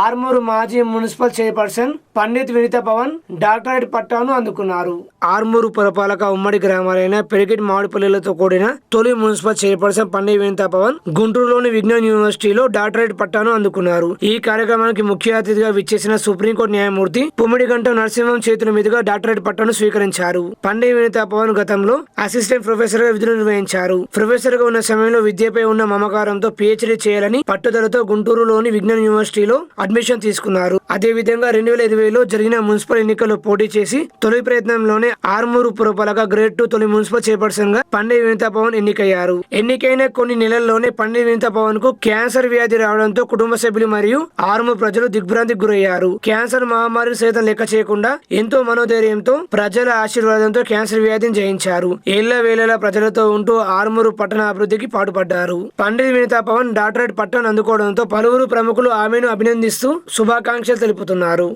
ఆర్మూరు మాజీ municipal chairperson Pandit Vinitha Pavan doctorate పట్టాను అందుకున్నారు. ఆర్మూరు పురపాలక ఉమ్మడి గ్రామాలైన పెరిగిట్ మామిడిపల్లిలతో కూడిన తొలి మున్సిపల్ చైర్పర్సన్ పండిత్ వినిత పవన్ గుంటూరులోని విజ్ఞాన్ యూనివర్సిటీలో డాక్టరేట్ పట్టాను అందుకున్నారు. ఈ కార్యక్రమానికి ముఖ్య అతిథిగా విచ్చేసిన సుప్రీంకోర్టు న్యాయమూర్తి పుమ్మిడిగంట నరసింహం చేతుల మీదుగా డాక్టరేట్ పట్టాను స్వీకరించారు. పండిత్ వినిత పవన్ గతంలో అసిస్టెంట్ ప్రొఫెసర్గా విధులు నిర్వహించారు. ప్రొఫెసర్గా ఉన్న సమయంలో విద్యపై ఉన్న మమకారంతో పిహెచ్డీ చేయాలని పట్టుదలతో గుంటూరులోని విజ్ఞాన్ యూనివర్సిటీలో అడ్మిషన్ తీసుకున్నారు. అదే విధంగా రెండు వేల ఇరవైలో జరిగిన మున్సిపల్ ఎన్నికల్లో పోటీ చేసి తొలి ప్రయత్నంలోనే ఆర్మూరు పురపాలక గ్రేడ్ టూ తొలి మున్సిపల్ చైర్పర్సన్గా పండే వినితా పవన్ ఎన్నికయ్యారు. ఎన్నికైన కొన్ని నెలల్లోనే పండే వినితా పవన్కు క్యాన్సర్ వ్యాధి రావడంతో కుటుంబ సభ్యులు మరియు ఆర్మూరు ప్రజలు దిగ్భ్రాంతికి గురయ్యారు. క్యాన్సర్ మహమ్మారి సైతం లెక్క చేయకుండా ఎంతో మనోధైర్యంతో ప్రజల ఆశీర్వాదంతో క్యాన్సర్ వ్యాధిని జయించారు. ఏళ్ళ వేళలా ప్రజలతో ఉంటూ ఆర్మూరు పట్టణ అభివృద్ధికి పాటుపడ్డారు. పండిత్ వినితా పవన్ డాక్టరేట్ పట్టణం అందుకోవడంతో పలువురు ప్రముఖులు ఆమెను అభినందిస్తూ శుభాకాంక్షలు తెలుపుతున్నారు.